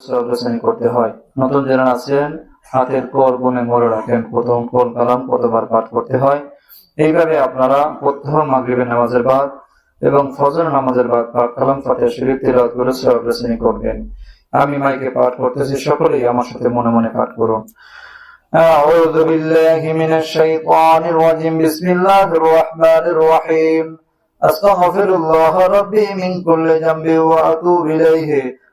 শ্রেণী করতে হয় নতুন যারা আছেন হাতের কল গুনে মনে রাখেন প্রথম কল কালাম কতবার পাঠ করতে হয় এইভাবে আপনারা প্রত্যহ মাগরিবের নামাজের বাদ এবং ফজর নামাজের বাদ পাঠ কালাম ফাতিহা শরীফ তিলাওয়াত করে সওয়াব শ্রেণী করবেন আমি মাইকে পাঠ করতেছি সকলেই আমার সাথে মনে মনে পাঠ করুন أعوذ بالله من الشيطان الرجيم بسم الله الرحمن الرحيم أستغفر الله ربي من كل ذنب وأتوب إليه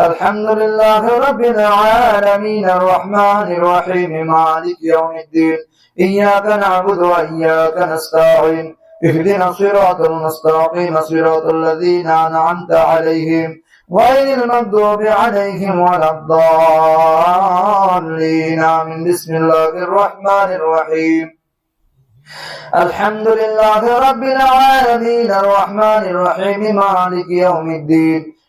الحمد لله رب العالمين الرحمن الرحيم مالك يوم الدين إياك نعبد وإياك نستعين اهدنا الصراط المستقيم صراط الذين أنعمت عليهم غير المغضوب عليهم ولا الضالين. آمين. بسم الله الرحمن الرحيم. الحمد لله رب العالمين الرحمن الرحيم مالك يوم الدين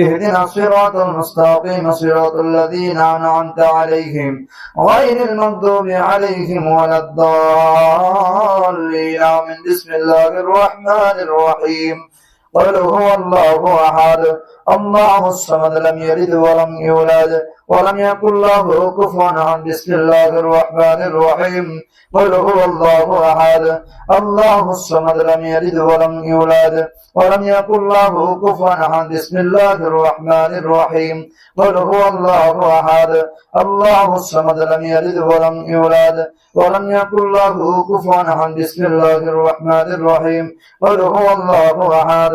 اهدنا الصراط المستقيم صراط الذين أنعمت عليهم غير المغضوب عليهم ولا الضالين. آمين. بسم الله الرحمن الرحيم. قل هو الله أحد. الله الصمد لم يلد ولم يولد. ولم يكن له كفوا أحد بسم الله الرحمن الرحيم. قل هو الله أحد. الله الصمد لم يلد ولم يولد. ولم يكن له كفوا أحد بسم الله الرحمن الرحيم. قل هو الله أحد. الله الصمد لم يلد ولم يولد. ولم يكن له كفوا بسم الله الرحمن الرحيم. قل هو الله أحد.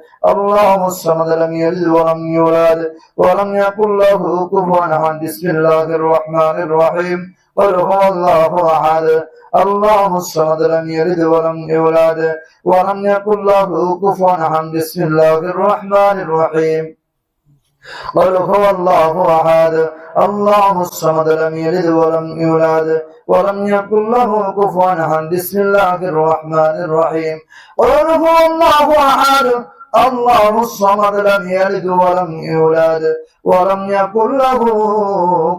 الله الصمد لم يلد ولم يولد ولم يكن له كفوا أحد. بسم الله الرحمن الرحيم. قل هو الله أحد. الله الصمد لم يلد ولم يولد ولم يكن له كفوا أحد. بسم الله الرحمن الرحيم. قل هو الله أحد. الله الصمد لم يلد ولم يولد ولم يكن له كفوا أحد. بسم الله الرحمن الرحيم. قل هو الله أحد. الله الصمد لم يلد ولم يولد ولم يكن له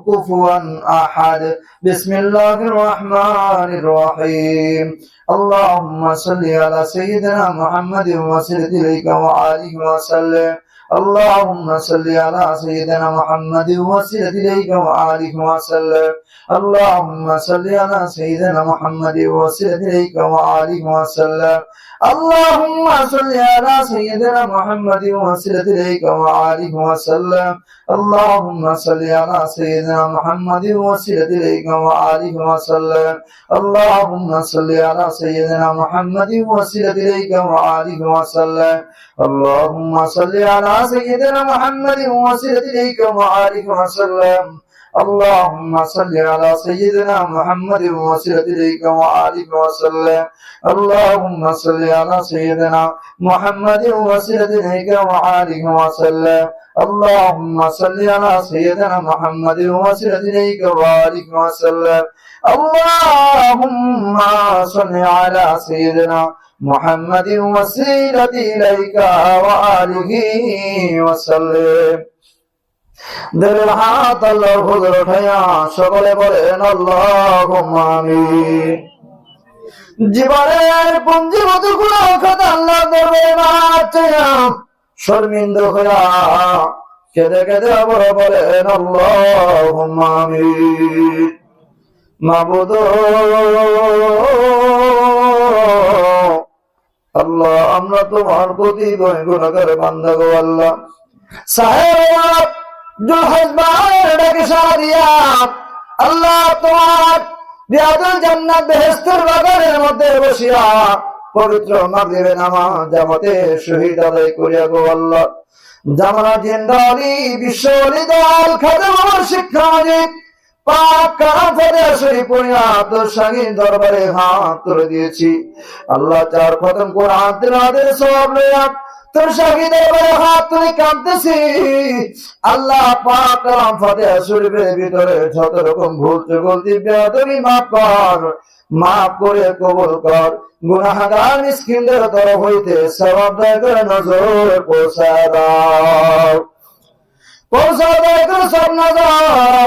كفوا أحد. بسم الله الرحمن الرحيم. اللهم صل على سيدنا محمد وسلم إليك وآله وسلم. اللهم صل على سيدنا محمد وسلم إليك وآله وسلم. اللهم صل على سيدنا محمد إليك وآله وسلم. اللهم صل على سيدنا محمد إليك وآله وسلم. اللهم صل على سيدنا محمد إليك وآله وسلم. اللهم صل على سيدنا محمد إليك وآله وسلم. اللهم صل على سيدنا محمد إليك وآله وسلم. اللهم صل على سيدنا محمد وسلم إليك وآله وسلم. اللهم صل على سيدنا محمد وسلم إليك وآله وسلم. اللهم صل على سيدنا محمد وسلم إليك وآله وسلم. اللهم صل على سيدنا محمد وسيلة إليك وآله وسلم. হাত আল্লাহর উঠাইয়া সকলে বলেন জীবনেরগুলো কথা আল্লাহ মারছে শর্মিন্দ হইয়া কেঁদে কেঁদে আবার বলেন মাবুদ, আল্লাহ, আমরা তোমার প্রতি গুণাগার গো আল্লাহ। সাহেব আল্লাহ তোমার জান্নাত বেহেশতের বাগানের মধ্যে বসিয়া পবিত্র জামাতে শহীদ আদায় করিয়া গো আল্লাহ। জামানা জিন্দালি বিশ্ব অলি দল শিক্ষা পাক শরীফ স্বামীর দরবারে হাত তুলে দিয়েছি। আল্লাহ চার খতম কোরআন তিলাদের সব তোর স্বামী দরবারে হাত তুলে কাঁদতেছি। আল্লাহ পাক ভিতরে যত রকম ভুল চুগল দিব্যা তুমি মাফ কর, মাফ করে কবুল কর। গুনাহগার মিসকিনদের তরফ হইতে সবাব দয়া করে নজর পৌঁছা দাও। পৌঁছা দয়া করে সব নজর।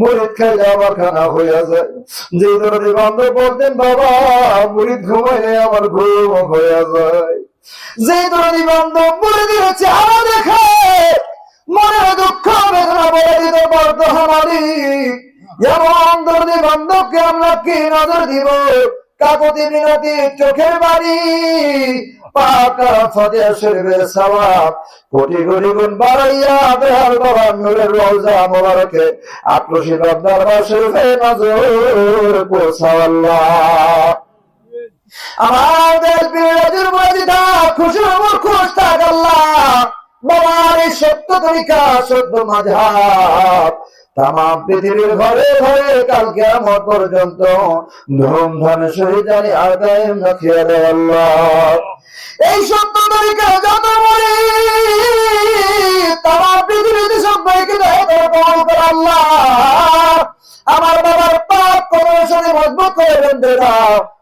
মুরিদ খাইলে আমার খানা হইয়া যায় যে ধরনের বন্দে বলতেন বাবা মুরিদ ঘুমাইলে আমার ঘুম হইয়া যায়। যে ধরনের বান্ধব মুরিদের চেহারা দেখে, মনের দুঃখ বেদনা বলে দিতে পারতো আমারই এমন ধরনের বান্ধবকে আমরা কি নজর দিব? কাকতি মিনতি বাড়ি। পাকা সওয়াব কোটি কোটি গুণ বাড়াইয়া বাবা নূরের রওজা মোবারকে আক্রোশিত দরবার শরীফে নজর আমাদের খুশি খুশ থাক আল্লাহ। বাবার এই সত্য তরিকা, সত্য মাঝাব তাম পৃথিবীর ঘরে ঘরে কালকে আমার পর্যন্ত জানি আর কায়েম রাখিয়া দেয় এই সত্য তরিকা যত মরি তাম পৃথিবীতে সবাইকে পালন কর আল্লাহ। আমার বাবার পাপ কর্মশনে মজবুত করে বন্ধে দাও।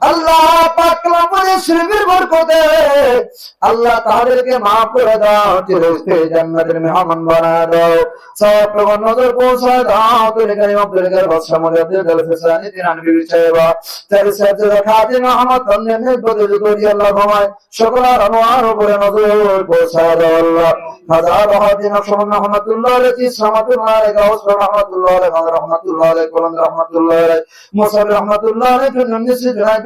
আল্লাহ পাক শরীফের বরকতে আল্লাহ তাদেরকে মাফ করে দাও, চিরস্থায়ী জান্নাতের মেহমান বানায় দাও। সব নজর দাও আব্দুল গার বাদশা মুজাদ্দিদ দল ফিসানি তার খাদিম আহমদ আনোয়ার উপরে নজর দাও আল্লাহ। হাজার হাদিন সুমন রহমাতুল্লাহ আলাইহি গাউস রহমাতুল্লাহ আলাইহি রহমাতুল্লাহ আলাইহি রহমাতুল্লাহ আলাইহি রহমাতুল্লাহ আলাইহি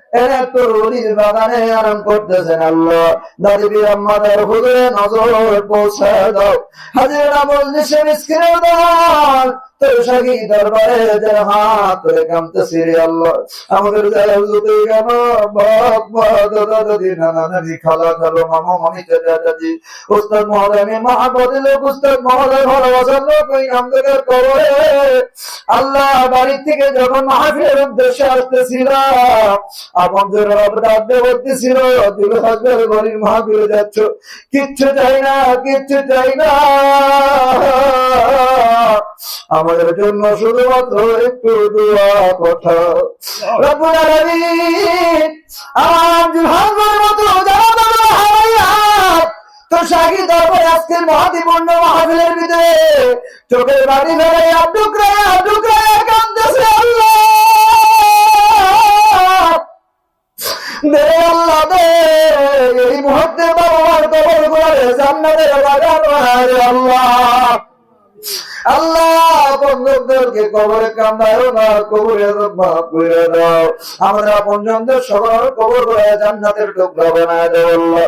এরা তরুণীর বাগানে আরাম করতেছেন আল্লাহ। দাদি বীর আম্মাদের হুজুরে নজর পৌঁছায় দাও। হাজিরা মজলিসে মিসকিনের দান আল্লাহ। আমাদের আমাদের বাড়ি থেকে যখন মাহফিলের উদ্দেশ্যে আসতেছিলাম আপনাদের ডাকতে বলতেছিল দুল হাজার বাড়ির মাহফিলে যাচ্ছ। কিচ্ছু চাই না, কিচ্ছু চাই না। আমাদের জন্য শুধুমাত্র একটু দোয়া কথা। রব্বুল আলামিন আমার মতো যারা বাবা হারাইয়া তো শাহী দরবারে আজকের মহাদিপূর্ণ মাহফিলের ভিতরে চোখের বাড়ি আল্লাহ। দে আল্লাহ দে এই মুহূর্তে বাবা মার কবর করে জান্নাতের বাগান আল্লাহ। আল্লাহ, বন্ধুদেরকে কবরে না, কবরে মাফ করে দাও। সবার কবর জান্নাতের টুকরা বানায় দাও আল্লাহ।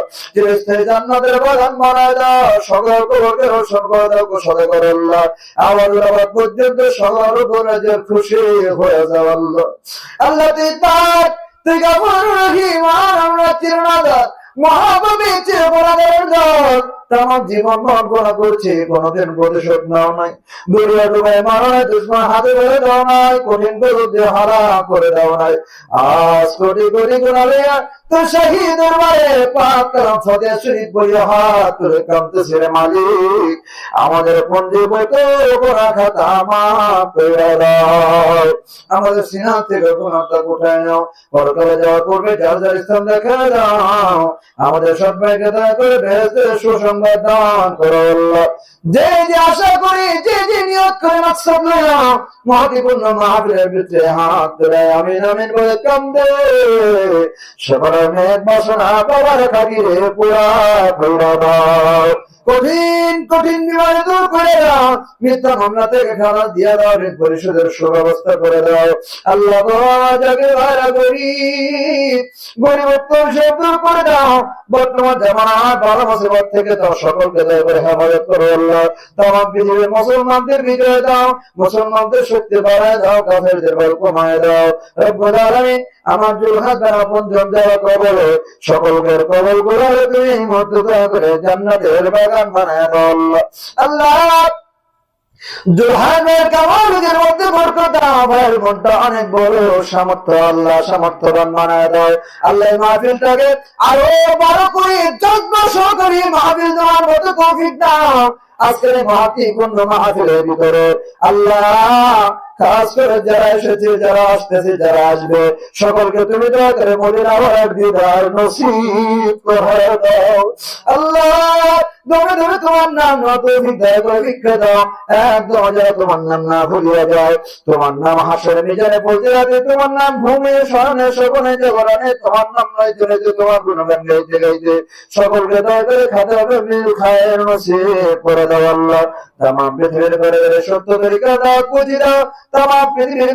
জান্নাতের বাগান বানায় দাও, সকল কবরকে করে আল্লাহ। আমার আবার পর্যন্ত সবার উপরে যে খুশি হয়ে যাও আল্লাহ। আল্লাহ তুই পাক তুই রহিম আর আমরা চিরনাদার মহাভাবী চিরপরাধের দল। জীবন করছে, কোনদিন প্রতিশোধ নাও নাই। মারা নাই দুশ্মন হাতে ধরে দাও নাই, কঠিন বিরুদ্ধে হারা করে দাও নাই। আজ কোটি কোটি গুণালে তো দরবারে শরীফ হাত তুলে মালিক। আমাদের পঞ্জি বইতে গোনা খাতা মাফ করে দাও। আমাদের সিনা থেকে গুণাটা উঠায় নাও। পরকালে যাওয়া করবে যার যার স্থান দেখা দাও আমাদের সব করে বেহেস্তের সুসংবাদ দান করো আল্লাহ যে যে আশা করি, যে যে নিয়ত করে মাকসাদ লয়া মহাদিপূর্ণ মাহফিলের ভিতরে হাত ধরে আমিন আমিন বলে কান্দে। বাসনা বাবার খাগিরে পুরা কঠিন কঠিন বিমানে দূর করে দাও মিথ্যা মামলা থেকে খালাস দিয়ে দাও, ঋণ পরিশোধের সুব্যবস্থা করে দাও। আল্লাহ জাগে ভাড়া গরিব সব দূর করে দাও বর্তমান জামানা বারো মুসিবত থেকে তো সকলকে দয়া করে হেফাজত করো আল্লাহ। তামাম পৃথিবীর মুসলমানদের বিজয় দাও, মুসলমানদের শক্তি বাড়ায় দাও, কাফেরদের বল কমায় দাও। রব্বুল আলামিন আমার জুলহাত দ্বারা পঞ্চম যারা কবল সকলকে কবল করে তুমি মধ্য করে জান্নাতের বাগান বানায় দাও আল্লাহ। আল্লাহ! জোহানের মধ্যে মনটা অনেক বড় সামর্থ্য, আল্লাহ সামর্থ্যবান দেয়। আল্লাহ মাহফিলটাকে আরও বড় করে, যত্ন সহকারী মাহফিল দেওয়ার মতো দাও। আজকের মাহফিলের ভিতরে আল্লাহ করে যারা এসেছে, যারা আসতেছে, যারা আসবে, সকলকে তুমি দয়া করে মদিনা দিদার নসিব করে দাও। আল্লাহ দমে দমে তোমার নাম না তৌফিক দয়া করে দাও একদম যারা তোমার নাম না যায়। তোমার নাম মিজানে তোমার নাম জগরণে, তোমার নাম নয় তোমার গুণগান গাইতে গাইতে। সকলকে দয়া করে খাতে হবে মিল খায়ের নসিব করে দাও আল্লাহ। পৃথিবীর করে সত্য তরিকা দাও, পুঁজি দাও। তামাম পৃথিবীর